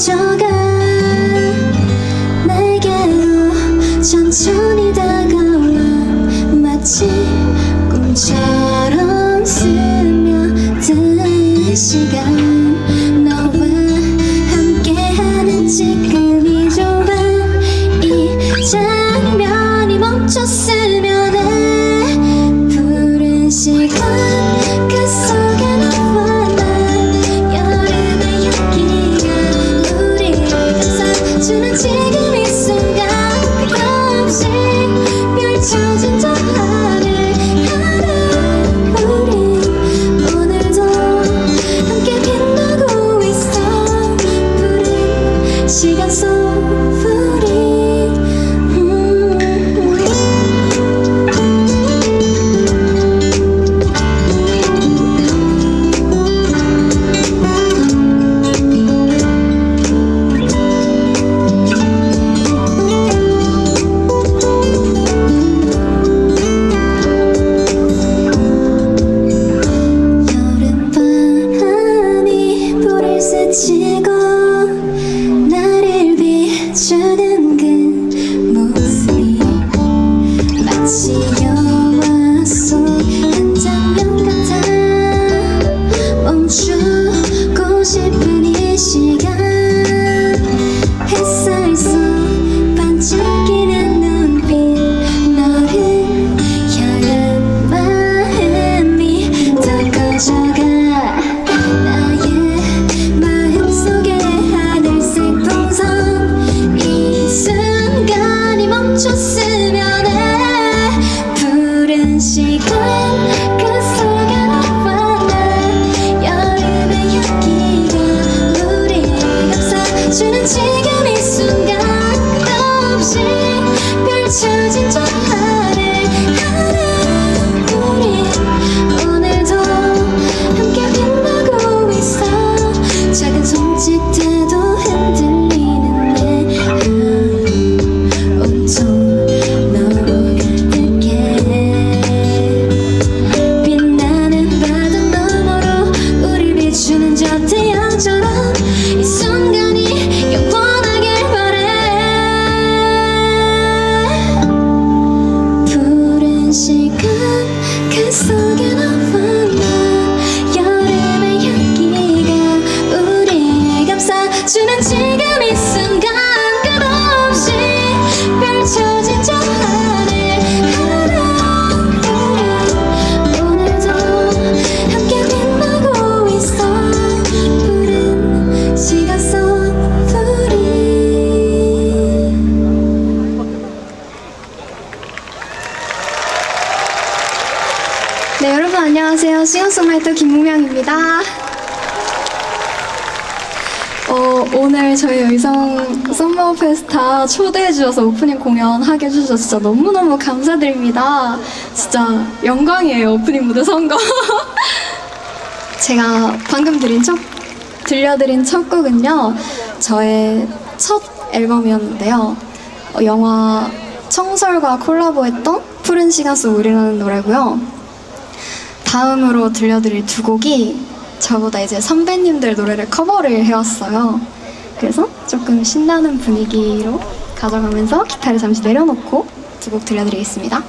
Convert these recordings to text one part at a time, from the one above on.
먼저가 내게로 천천히 다 是。 비 싱어송라이터 김무명입니다. 어, 오늘 저희 의성 썸머 페스타 초대해 주셔서 오프닝 공연 하게 해주셔서 진짜 너무너무 감사드립니다. 진짜 영광이에요, 오프닝 무대 선거. 제가 방금 드린 첫, 들려드린 첫 곡은요, 저의 첫 앨범이었는데요. 어, 영화 청설과 콜라보했던 푸른 시간 속 우리라는 노래고요. 다음으로 들려드릴 두 곡이 저보다 이제 선배님들 노래를 커버를 해왔어요. 그래서 조금 신나는 분위기로 가져가면서 기타를 잠시 내려놓고 두 곡 들려드리겠습니다.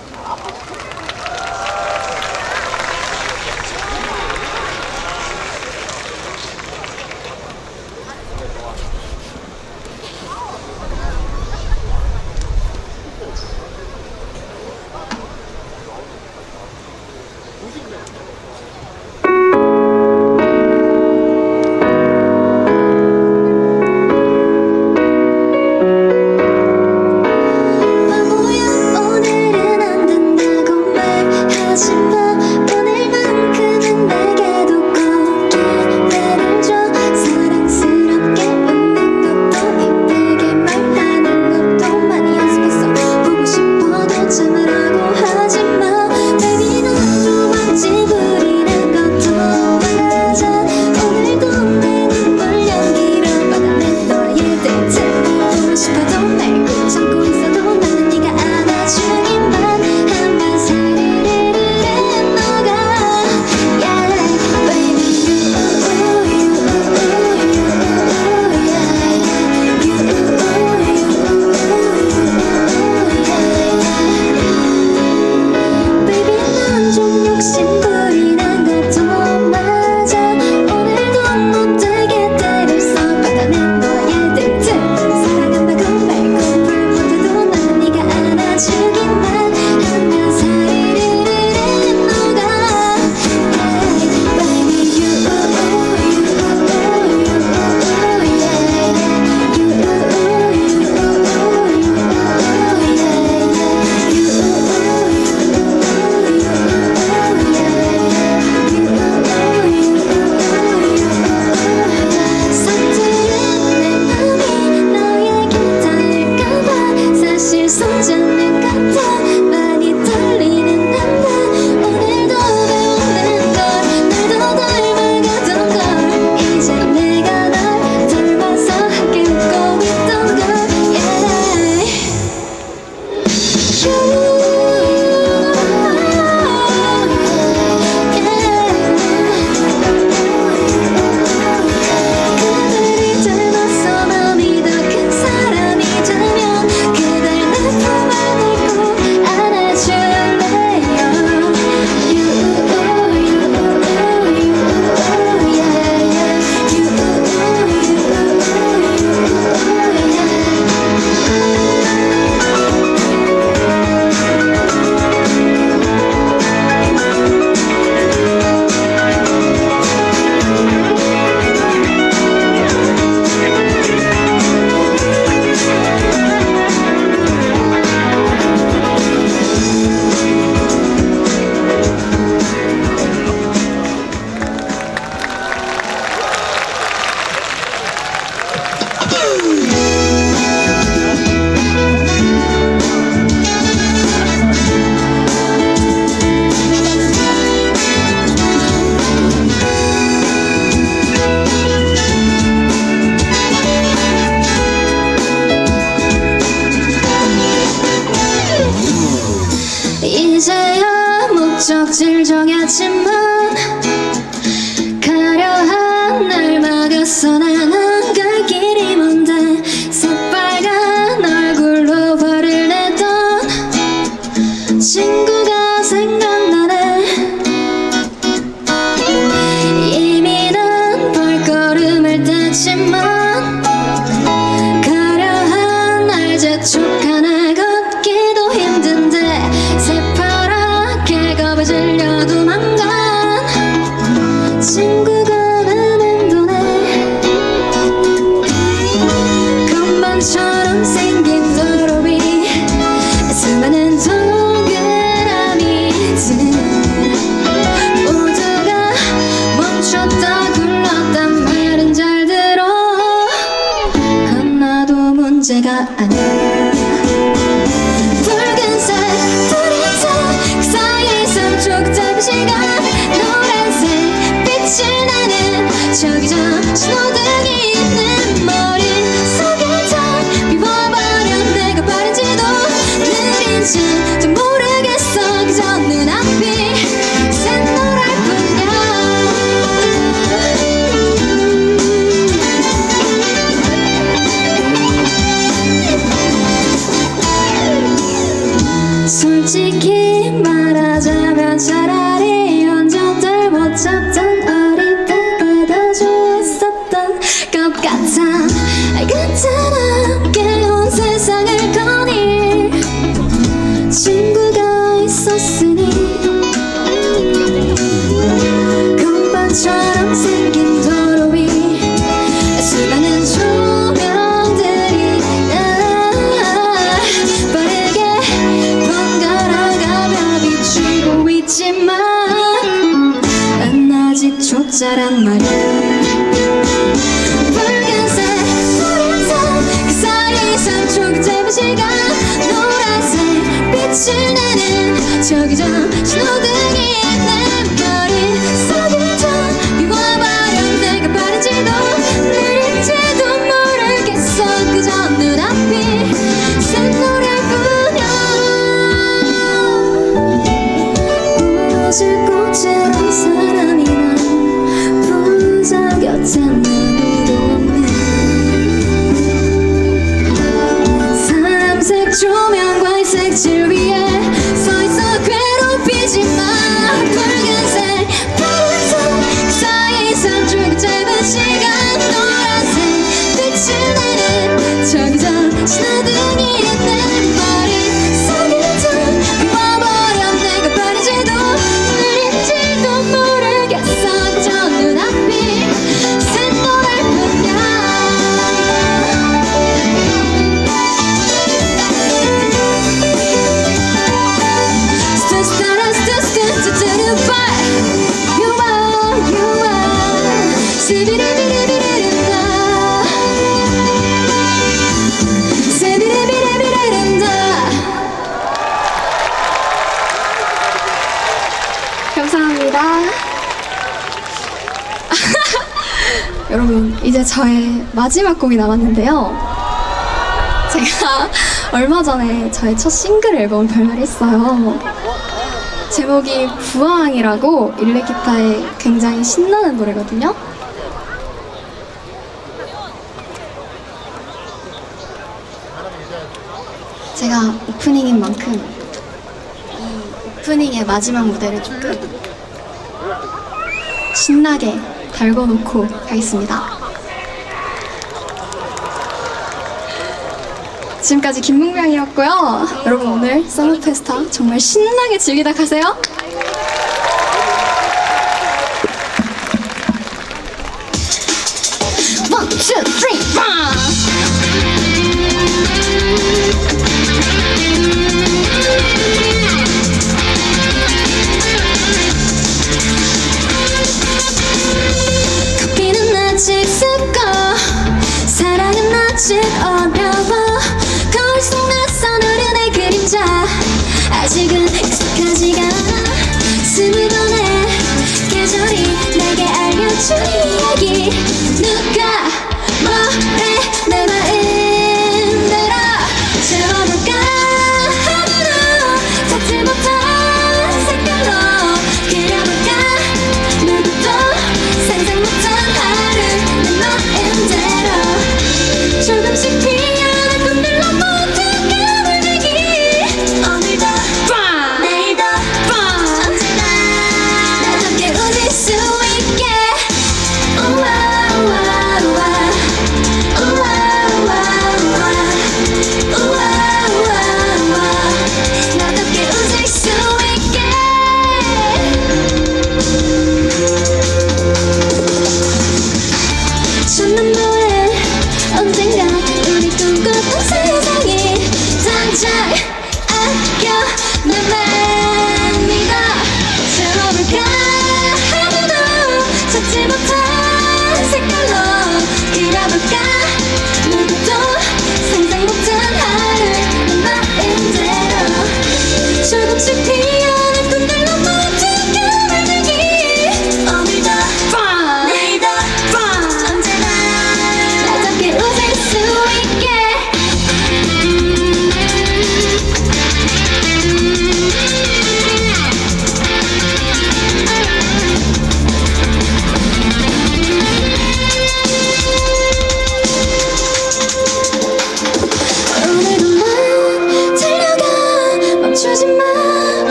것 같아 같은 깨운 세상을 거닐 친구가 있었으니. 건반처럼 생긴 도로 위 수많은 조명들이 날 빠르게 번갈아가며 비추고 있지만 난 아직 초짜란 말이야 저기 저의 마지막 곡이 남았는데요 제가 얼마 전에 저의 첫 싱글 앨범을 발매했어요. 제목이 부항이라고 일렉기타의 굉장히 신나는 노래거든요. 제가 오프닝인 만큼 이 오프닝의 마지막 무대를 조금 신나게 달궈놓고 가겠습니다. 지금까지 김문경이었고요. 여러분 오늘 썸머 페스타 정말 신나게 즐기다 가세요. One, two, three, four. 커피는 아직 습고 사랑은 아직 어려 아직은 익숙하지가 않아 스무 번의 계절이 내게 알려준 이야기. 누가 뭐래 내 마음대로 채워볼까? 하루로 찾지 못한 색깔로 그려볼까? 누구도 상상 못한 하루 내 시작을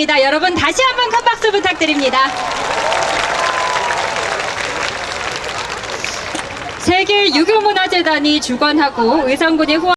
김묵명이었습니다. 여러분 다시 한번 큰 박수 부탁드립니다. 세계 유교문화재단이 주관하고 의성군이 후원